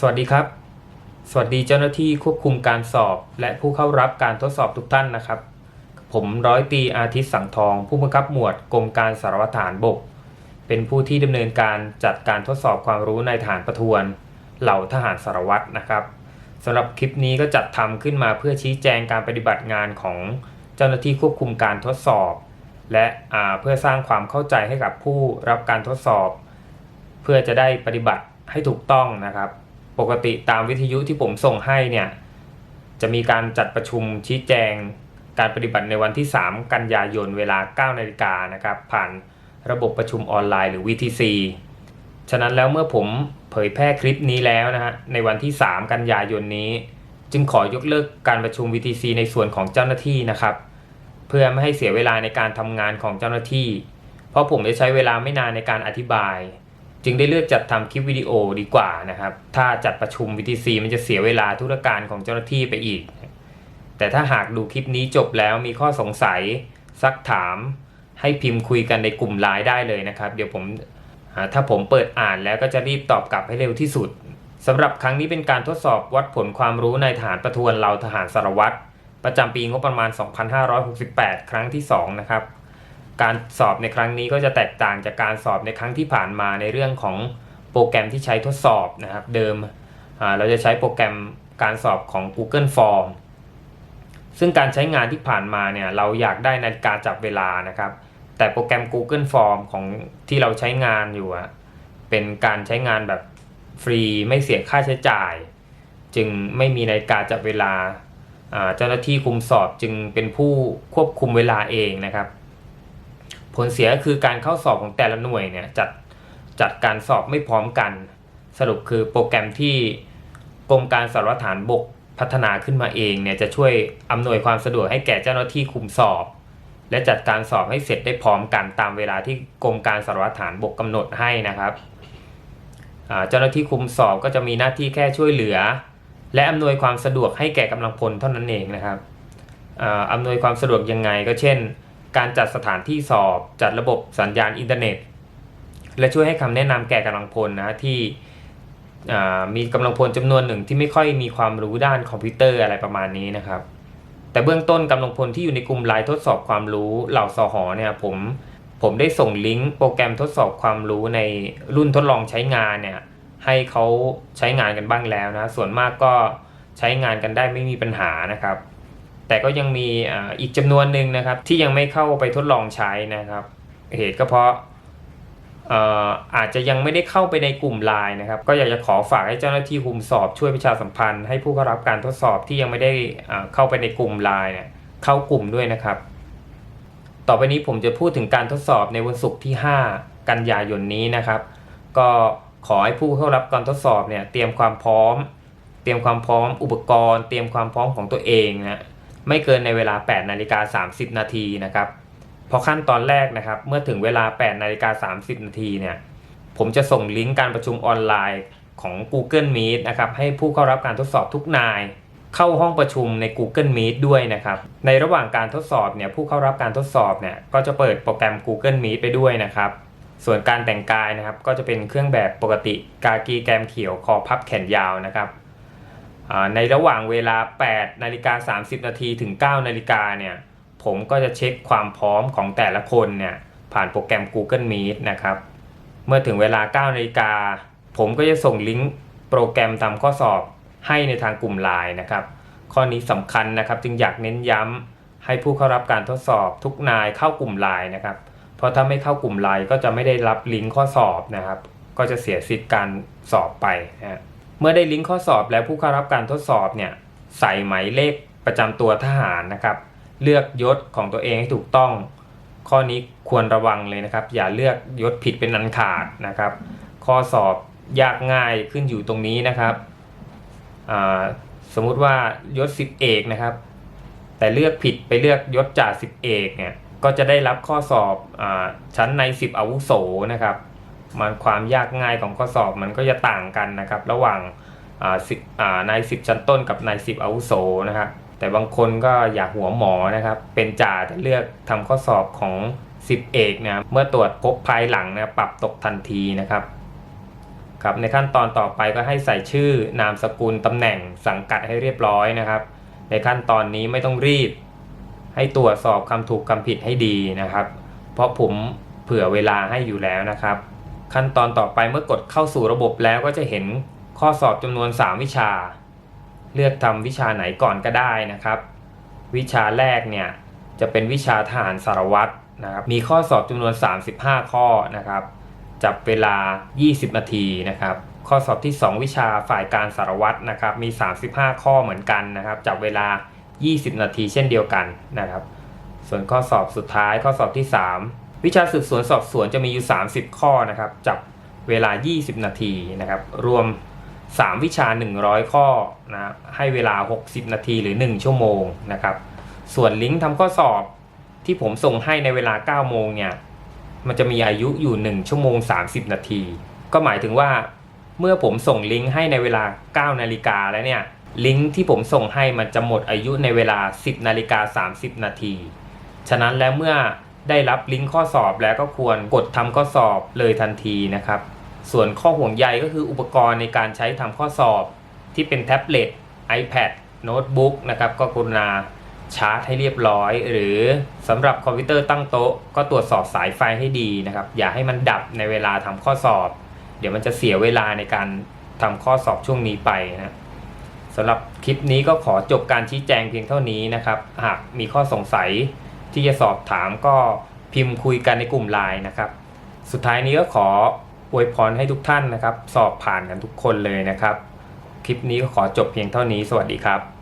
สวัสดีครับ สวัสดีเจ้าหน้าที่ควบคุมการสอบ และผู้เข้ารับการทดสอบทุกท่านนะครับ ผมร้อยตีอาทิตย์สังทอง ผู้บังคับหมวดกรมการสารวัตรฐานบก เป็นผู้ที่ดำเนินการจัดการทดสอบความรู้ในฐานประทวน เหล่าทหารสารวัตรนะครับสำหรับคลิปนี้ก็จัดทำขึ้นมาเพื่อชี้แจงการปฏิบัติงานของเจ้าหน้าที่ควบคุมการทดสอบ และเพื่อสร้างความเข้าใจให้กับผู้รับการทดสอบ เพื่อจะได้ปฏิบัติให้ถูกต้องนะครับ ปกติตามวิทยุที่ผมส่งให้เนี่ยจะมีการจัดประชุมชี้แจงการปฏิบัติในวันที่ 3 กันยายนเวลา 9 นาฬิกานะครับ ผ่านระบบประชุมออนไลน์หรือ VTC ฉะนั้นแล้วเมื่อผมเผยแพร่คลิปนี้แล้วนะฮะในวันที่ 3 กันยายนนี้ จึงขอยกเลิกการประชุม VTC ในส่วนของเจ้าหน้าที่นะครับ เพื่อไม่ให้เสียเวลาในการทำงานของเจ้าหน้าที่ เพราะผมได้ใช้เวลาไม่นานในการอธิบาย จึงได้เลือกจัดทำคลิปวิดีโอดีกว่านะครับ ถ้าจัดประชุม VTC มันจะเสียเวลาธุรการของเจ้าหน้าที่ไปอีก แต่ถ้าหากดูคลิปนี้จบแล้วมีข้อสงสัยซักถาม ให้พิมพ์คุยกันในกลุ่มไลน์ได้เลยนะครับ เดี๋ยวผมถ้าผมเปิดอ่านแล้วก็จะรีบตอบกลับให้เร็วที่สุดสำหรับครั้งนี้เป็นการทดสอบวัดผลความรู้ในฐานประทวนเราทหารสารวัตรประจำปีงบประมาณ 2568 ครั้งที่ 2 นะครับ การสอบในครั้งนี้ก็จะแตกต่างจากการสอบในครั้งที่ผ่านมาในเรื่องของโปรแกรมที่ใช้ทดสอบนะครับ เดิมเราจะใช้โปรแกรมการสอบของ Google Form ซึ่งการใช้งานที่ผ่านมาเนี่ยเราอยากได้นาฬิกาจับเวลานะครับ แต่โปรแกรม Google Form ของที่เราใช้งานอยู่อะเป็นการใช้งานแบบฟรีไม่เสียค่าใช้จ่าย จึงไม่มีนาฬิกาจับเวลาเจ้าหน้าที่คุมสอบจึงเป็นผู้ควบคุมเวลาเองนะครับ ผลเสียคือการเข้าสอบของแต่ละหน่วยเนี่ยจัดจัดการสอบไม่พร้อมกัน สรุปคือโปรแกรมที่กรมการสารวัตรฐานบกพัฒนาขึ้นมาเองเนี่ยจะช่วยอำนวยความสะดวกให้แก่เจ้าหน้าที่คุมสอบ และจัดการสอบให้เสร็จได้พร้อมกันตามเวลาที่กรมการสารวัตรฐานบกกำหนดให้นะครับเจ้าหน้าที่คุมสอบก็จะมีหน้าที่แค่ช่วยเหลือ และอำนวยความสะดวกให้แก่กำลังพลเท่านั้นเองนะครับอำนวยความสะดวกยังไงก็เช่น การจัดสถานที่สอบ จัดระบบสัญญาณอินเทอร์เน็ต และช่วยให้คำแนะนำแก่กำลังพลนะที่มีกำลังพลจำนวนหนึ่งที่ไม่ค่อยมีความรู้ด้านคอมพิวเตอร์อะไรประมาณนี้นะครับ แต่เบื้องต้นกำลังพลที่อยู่ในกลุ่มไลน์ทดสอบความรู้เหล่าสหอเนี่ยผมผมได้ส่งลิงก์โปรแกรมทดสอบความรู้ในรุ่นทดลองใช้งานเนี่ยให้เขาใช้งานกันบ้างแล้วนะ ส่วนมากก็ใช้งานกันได้ไม่มีปัญหานะครับ แต่ก็ยังมีอีกจำนวนหนึ่งนะครับ ที่ยังไม่เข้าไปทดลองใช้นะครับ เหตุก็เพราะอาจจะยังไม่ได้เข้าไปในกลุ่มไลน์นะครับ ก็อยากจะขอฝากให้เจ้าหน้าที่คุมสอบช่วยประชาสัมพันธ์ให้ผู้เข้ารับการทดสอบที่ยังไม่ได้เข้าไปในกลุ่มไลน์เนี่ยเข้ากลุ่มด้วยนะครับ ต่อไปนี้ผมจะพูดถึงการทดสอบในวันศุกร์ที่ 5 กันยายนนี้นะครับ ก็ขอให้ผู้เข้ารับการทดสอบเนี่ยเตรียมความพร้อม เตรียมความพร้อมอุปกรณ์ เตรียมความพร้อมของตัวเองนะ ไม่เกินในเวลา 8 นาฬิกา 30 นาทีนะครับเพอขั้นตอนแรกนะครับ เมื่อถึงเวลา 8 นาฬิกา 30 นาทีเนี่ย ผมจะส่งลิงก์การประชุมออนไลน์ของ Google Meet นะครับ ให้ผู้เข้ารับการทดสอบทุกนาย เข้าห้องประชุมใน Google Meet ด้วยนะครับ ในระหว่างการทดสอบเนี่ย ผู้เข้ารับการทดสอบเนี่ย ก็จะเปิดโปรแกรม Google Meet ไปด้วยนะครับ ส่วนการแต่งกายนะครับ ก็จะเป็นเครื่องแบบปกติ กากีแกมเขียว คอพับแขนยาวนะครับ ในระหว่างเวลา 8 นาฬิกา 30 นาทีถึง 9 นาฬิกาเนี่ย ผมก็จะเช็คความพร้อมของแต่ละคนเนี่ย ผ่านโปรแกรม Google Meet นะครับ เมื่อถึงเวลา 9 นาฬิกา ผมก็จะส่งลิงก์โปรแกรมทำข้อสอบให้ในทางกลุ่มไลน์นะครับ ข้อนี้สำคัญนะครับจึงอยากเน้นย้ำให้ผู้เข้ารับการทดสอบทุกนายเข้ากลุ่มไลน์นะครับ เพราะถ้าไม่เข้ากลุ่มไลน์ก็จะไม่ได้รับลิงก์ข้อสอบนะครับ ก็จะเสียสิทธิ์การสอบไปนะฮะ เมื่อได้ลิงก์ข้อสอบแล้วผู้เข้ารับการทดสอบเนี่ยใส่หมายเลขประจำตัวทหารนะครับ เลือกยศของตัวเองให้ถูกต้อง ข้อนี้ควรระวังเลยนะครับ อย่าเลือกยศผิดเป็นอันขาดนะครับ ข้อสอบยากง่ายขึ้นอยู่ตรงนี้นะครับสมมุติว่ายศสิบเอกนะครับ แต่เลือกผิดไปเลือกยศจ่าสิบเอกเนี่ยก็จะได้รับข้อสอบอชั้นในสิบอาวุโสนะครับ มันความยากง่ายของข้อสอบมันก็จะต่างกันนะครับ ระหว่างนายสิบชั้นต้นกับนายสิบอาวุโสนะครับแต่บางคนก็อยากหัวหมอนะครับ เป็นจ่าแต่เลือกทำข้อสอบของสิบเอกนี่ยเมื่อตรวจพบภายหลังนะปรับตกทันทีนะครับครับในขั้นตอนต่อไปก็ให้ใส่ชื่อนามสกุลตำแหน่งสังกัดให้เรียบร้อยนะครับ ในขั้นตอนนี้ไม่ต้องรีบ ให้ตรวจสอบคำถูกคำผิดให้ดีนะครับ เพราะผมเผื่อเวลาให้อยู่แล้วนะครับ ขั้นตอนต่อไปเมื่อกดเข้าสู่ระบบแล้วก็จะเห็นข้อสอบจำนวน 3 วิชา เลือกทำวิชาไหนก่อนก็ได้นะครับ วิชาแรกเนี่ยจะเป็นวิชาทหารสารวัตรนะครับมีข้อสอบจำนวน 35 ข้อนะครับ จับเวลา 20 นาทีนะครับ ข้อสอบที่ 2 วิชาฝ่ายการสารวัตรนะครับ มี 35 ข้อเหมือนกันนะครับ จับเวลา 20 นาทีเช่นเดียวกันนะครับ ส่วนข้อสอบสุดท้ายข้อสอบที่ 3 วิชาสืบสวนสอบสวนจะมีอยู่ 30 ข้อนะครับ จับเวลา 20 นาทีนะครับ รวม 3 วิชา 100 ข้อนะให้เวลา 60 นาทีหรือ 1 ชั่วโมงนะครับ ส่วนลิงก์ทำข้อสอบที่ผมส่งให้ในเวลา 9 โมงเนี่ย มันจะมีอายุอยู่ 1 ชั่วโมง 30 นาที ก็หมายถึงว่าเมื่อผมส่งลิงก์ให้ในเวลา 9 นาฬิกาแล้วเนี่ย ลิงก์ที่ผมส่งให้มันจะหมดอายุในเวลา 10 นาฬิกา 30 นาที ฉะนั้นแล้วเมื่อ ได้รับลิงก์ข้อสอบแล้วก็ควรกดทำข้อสอบเลยทันทีนะครับ ส่วนข้อห่วงใยก็คืออุปกรณ์ในการใช้ทำข้อสอบ ที่เป็นแท็บเล็ต iPad โน้ตบุ๊กนะครับก็กรุณาชาร์จให้เรียบร้อย หรือสำหรับคอมพิวเตอร์ตั้งโต๊ะ ก็ตรวจสอบสายไฟให้ดีนะครับ อย่าให้มันดับในเวลาทำข้อสอบ เดี๋ยวมันจะเสียเวลาในการทำข้อสอบช่วงนี้ไปนะสำหรับคลิปนี้ก็ขอจบการชี้แจงเพียงเท่านี้นะครับ หากมีข้อสงสัย ที่จะสอบถามก็พิมพ์คุยกันในกลุ่มไลน์นะครับ สุดท้ายนี้ก็ขออวยพรให้ทุกท่านนะครับ สอบผ่านกันทุกคนเลยนะครับ คลิปนี้ก็ขอจบเพียงเท่านี้สวัสดีครับ